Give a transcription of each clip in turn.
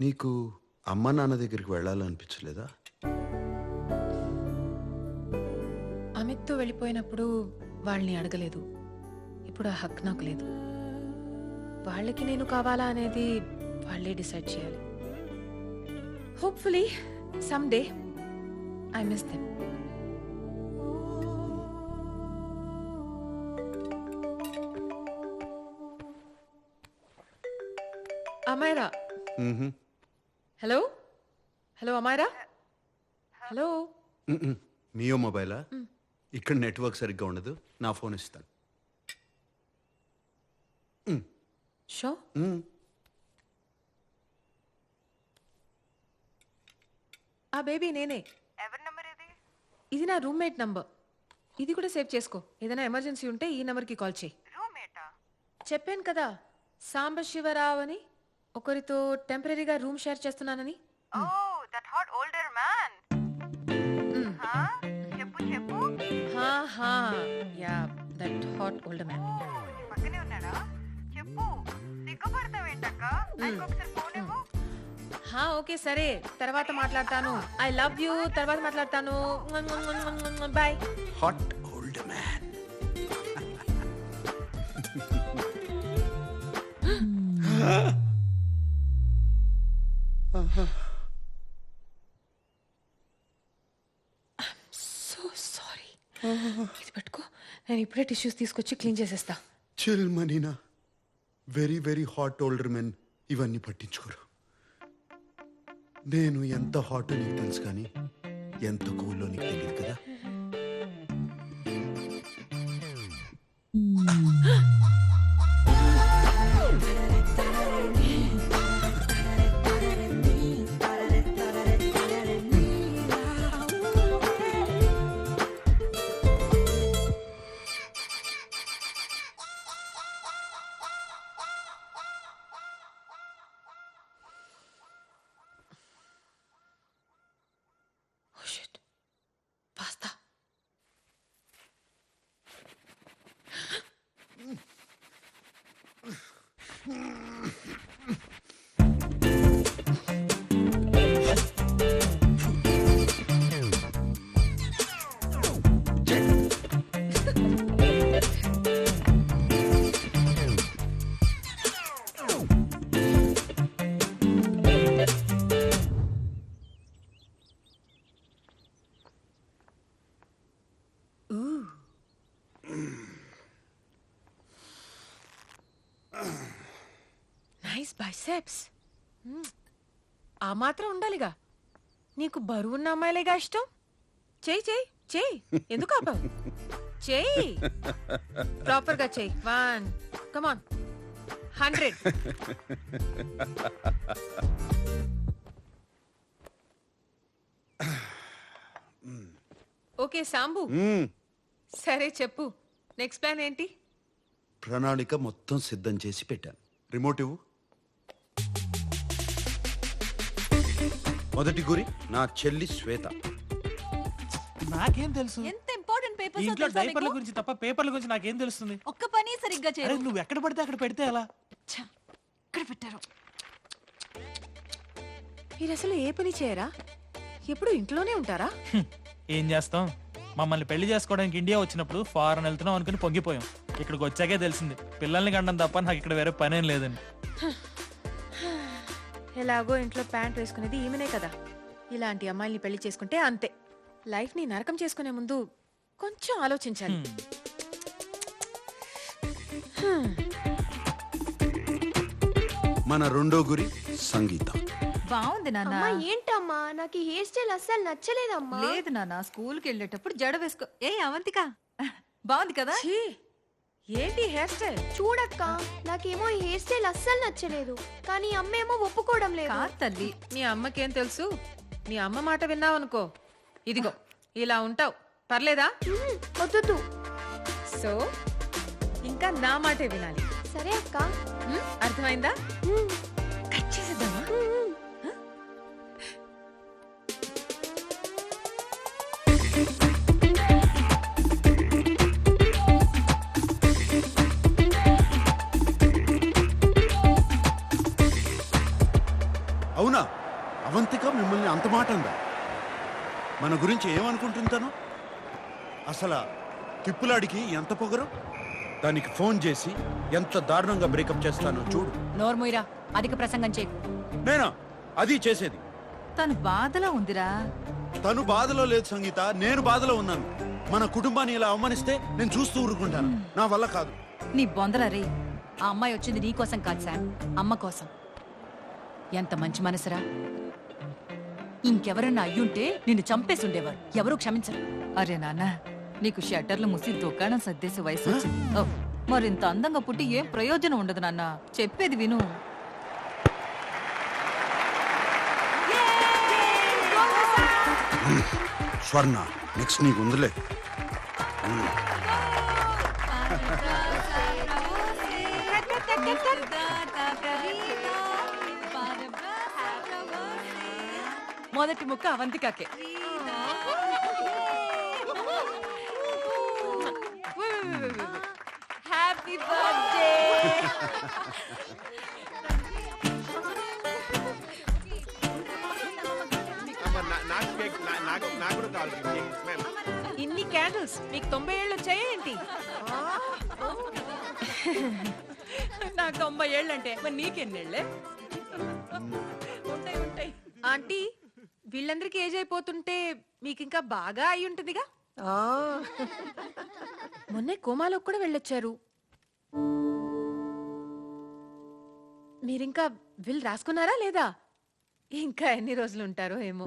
నీకు అమ్మ నాన్న దగ్గరికి వెళ్ళాలనిపించలేదా? అమిత్తో వెళ్ళిపోయినప్పుడు వాళ్ళని అడగలేదు. ఇప్పుడు ఆ హక్ నాకు లేదు. వాళ్ళకి నేను కావాలా అనేది వాళ్ళే డిసైడ్ చేయాలి. Hopefully some day I miss them Amaira. Hello hello Amaira hello. Meo మొబైలా ఇక్కడ నెట్వర్క్ సరిగ్గా ఉండదు. నా ఫోన్ ఇస్తాను. షో. ఆ బేబీ నేనే. ఎవరి నెంబర్ ఇది? ఇది నా రూమ్మేట్ నంబర్ ఇది కూడా సేవ్ చేసుకో. ఏదైనా ఎమర్జెన్సీ ఉంటే ఈ నెంబర్కి కాల్ చేయి. రూమ్మేటా చెప్పాను కదా సాంబశివరావు అని ఒకరితో టెంపరీగా రూమ్ షేర్ చేస్తున్నానని? Oh that hot older man. చెప్పు చెప్పు. హా హా. Yeah that hot old man. నీ పక్కనే ఉన్నాడా? చెప్పు. సిగ్గుపడతావేంటక్క ఆయనకు ఒకసారి ఫోన్ ఇవ్వు. హా ఓకే సరే. తర్వాత మాట్లాడతాను. I love you. తర్వాత మాట్లాడతాను. బాయ్. Hot old man. ఇది పట్టుకో. నేను ఇప్పుడే టిష్యూస్ తీసుకొచ్చి క్లీన్ చేసేస్తా. Chill మనీనా very very hot older men ఇవన్నీ పట్టించుకోరు. నేను ఎంత హాట్ నీకు తెలుసు కానీ ఎంత కూల్లో నీకు తెలియదు కదా? బైసెప్స్ ఆ మాత్రం ఉండాలిగా. నీకు బరువున్న అమ్మాయిలేగా ఇష్టం? చేయి చేయి చేయి. ఎందుకు ఆపావు? చేయి. ప్రాపర్గా చేయి one come on hundred okay Sambu. సరే చెప్పు. నెక్స్ట్ ప్లాన్ ఏంటి? ప్రణాళిక మొత్తం సిద్ధం చేసి పెట్టాను. రిమోట్ ఇవ్వు. మొదటి గురి నా చెల్లి శ్వేత. నాకేం తెలుసు? ఎంత ఇంపార్టెంట్ పేపర్స్ ఇంట్లో డైపర్ల గురించి తప్ప పేపర్ల గురించి నాకేం తెలుస్తుంది? ఒక్క పని సరిగ్గా అరే చేయరు నువ్వు ఎక్కడ పడితే అక్కడ పెడితే ఎలా? ఛ, ఇక్కడ పెట్టారు. మీరు అసలు ఏ పని చేయరా? ఎప్పుడు ఇంట్లోనే ఉంటారా? హ్మ్. ఏం చేస్తాం? మమ్మల్ని పెళ్ళి చేసుకోవడానికి ఇండియా వచ్చినప్పుడు ఫారెన్ వెళ్తున్నాం అనుకుని పొంగిపోయాం. ఇక్కడికి వచ్చాకే తెలిసింది. పిల్లల్ని కండం తప్ప నాకు ఇక్కడ వేరే పనేం లేదని. ఎలాగో ఇంట్లో ప్యాంట్ వేసుకునేది ఈమెనే కదా. ఇలాంటి అమ్మాయిల్ని పెళ్ళి చేసుకుంటే అంతే. లైఫ్ని నరకం చేసుకునే ముందు కొంచెం ఆలోచించాలి. మన రెండో గురి సంగీత. బాగుంది నాన్న. అమ్మా ఏంటమ్మా? నాకు ఈ హెయిర్ స్టైల్ అస్సలు నచ్చలేదమ్మా. లేదు నాన్న స్కూల్కి వెళ్ళేటప్పుడు జడ వేసుకో ఏ అవంతిక. బాగుంది కదా? ఛీ, ఏంటి హెయిర్ స్టైల్ చూడక్క నాకేమో ఈ హెయిర్ స్టైల్ అస్సలు నచ్చలేదు. కానీ అమ్మేమో ఒప్పుకోవడం లేదు. కాదు తల్లి మీ అమ్మకేం తెలుసు? మీ అమ్మ మాట విన్నావనుకో. ఇదిగో ఇలా ఉంటావు. పర్లేదా? మ్మ్, వద్దు సో ఇంకా నా మాటే వినాలి. సరే అక్క. అర్థమైందా? మ్మ్, కట్ చేసేద్దామా? మ్మ్. అవంతిక మిమ్మల్ని అంత మాట అందా? మన గురించి ఏమనుకుంటుంటాను అసలు తిప్పులాడికి ఎంత పొగరు? దానికి ఫోన్ చేసి ఎంత దారుణంగా బ్రేకప్ చేస్తానో చూడు. నోర్ముయిరా అధిక ప్రసంగం చేయకు నేనా? అది చేసేది. తను బాధలో ఉందిరా. తను బాధలో లేదు సంగీత నేను బాధలో ఉన్నాను. మన కుటుంబాన్ని ఇలా అవమానిస్తే నేను చూస్తూ ఊరుకుంటాను. నా వల్ల కాదు. నీ బొందల రే ఆ అమ్మాయి వచ్చింది నీ కోసం కాదు శామ్ అమ్మ కోసం. ఎంత మంచి మనసురా. ఇంకెవరన్నా అయ్యుంటే నిన్ను చంపేసి ఉండేవారు ఎవరు క్షమించరు అరే నాన్న నీకు షట్టర్లు ముసి దుకాణం సర్దేసే వయసు వచ్చింది ఓ, మరింత అందంగా పుట్టి ఏం ప్రయోజనం ఉండదు నాన్న చెప్పేది విను స్వర్ణ నెక్స్ట్ నీకు ఉందిలే మొదటి ముక్క అవంతికాకే. హ్యాపీ బర్త్డే నా- ఇన్ని క్యాండిల్స్ మీకు తొంభై ఏళ్ళు వచ్చాయా ఏంటి? నాకు తొంభై ఏళ్ళు అంటే మరి నీకెన్నేళ్ళే ఉంటాయి ఉంటాయి. ఆంటీ వీళ్ళందరికీ ఏజ్ అయిపోతుంటే మీకు ఇంకా బాగా అయి ఉంటుందిగా? మొన్నే కోమాలోకి కూడా వెళ్ళొచ్చారు. మీరింకా విల్ రాసుకున్నారా లేదా? ఇంకా ఎన్ని రోజులు ఉంటారో ఏమో.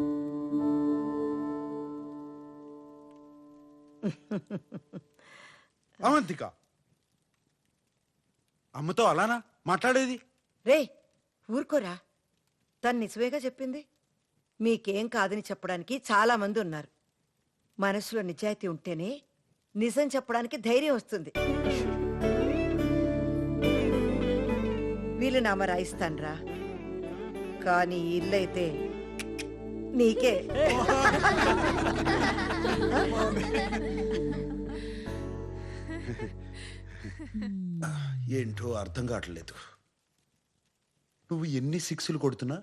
అవంతిక. అమ్మతో అలానా మాట్లాడేది? రే ఊరుకోరా. తను నిజమేగా చెప్పింది? మీకేం కాదని చెప్పడానికి చాలామంది ఉన్నారు. మనసులో నిజాయితీ ఉంటేనే నిజం చెప్పడానికి ధైర్యం వస్తుంది. వీళ్ళు నామ రాయిస్తాన్రా. కానీ ఈ ఇల్లు అయితే నీకే. ఏంటో అర్థం కావట్లేదు. నువ్వు ఎన్ని సిక్స్లు కొడుతున్నా?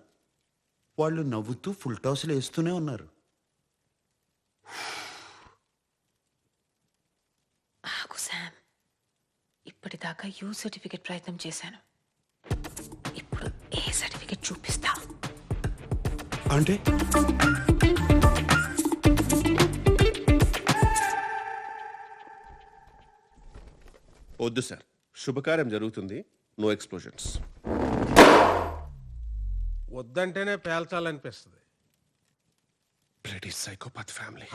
వాళ్ళు నవ్వుతూ ఫుల్ టాస్లు వేస్తూనే ఉన్నారు. ఆగు శామ్. ఇప్పటిదాకా యూ సర్టిఫికెట్ ప్రయత్నం చేశాను. ఇప్పుడు ఏ సర్టిఫికెట్ చూపిస్తా? అంటే? వద్దు సార్. శుభకార్యం జరుగుతుంది. నో ఎక్స్ప్లోజన్స్ వద్దంటేనే పేల్చాలనిపిస్తుంది. Bloody psychopath family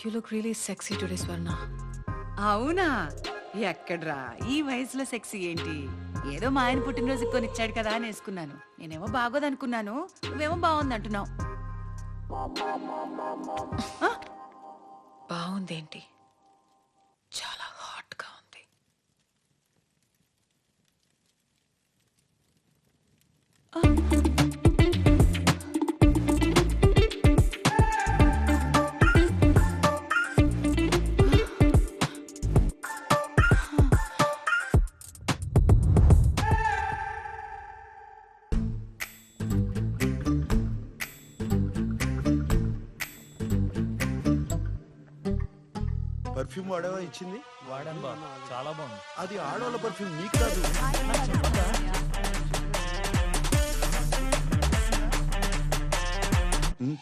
you look really sexy today Swarna అవునా? ఎక్కడ్రా? ఈ వయసులో సెక్సీ ఏంటి? ఏదో మా ఆయన పుట్టినరోజు కొనిచ్చాడు కదా అని వేసుకున్నాను. నేనేమో బాగోదనుకున్నాను. నువ్వేమో బాగుంది అంటున్నావు బాగుందేంటి? చాలా హాట్గా ఉంది పర్ఫ్యూమ్ వాడేవా ఇచ్చింది. వాడాను బా చాలా బాగుంది. అది ఆడవాళ్ళ పర్ఫ్యూమ్ నీకు కాదు. ఉమ్,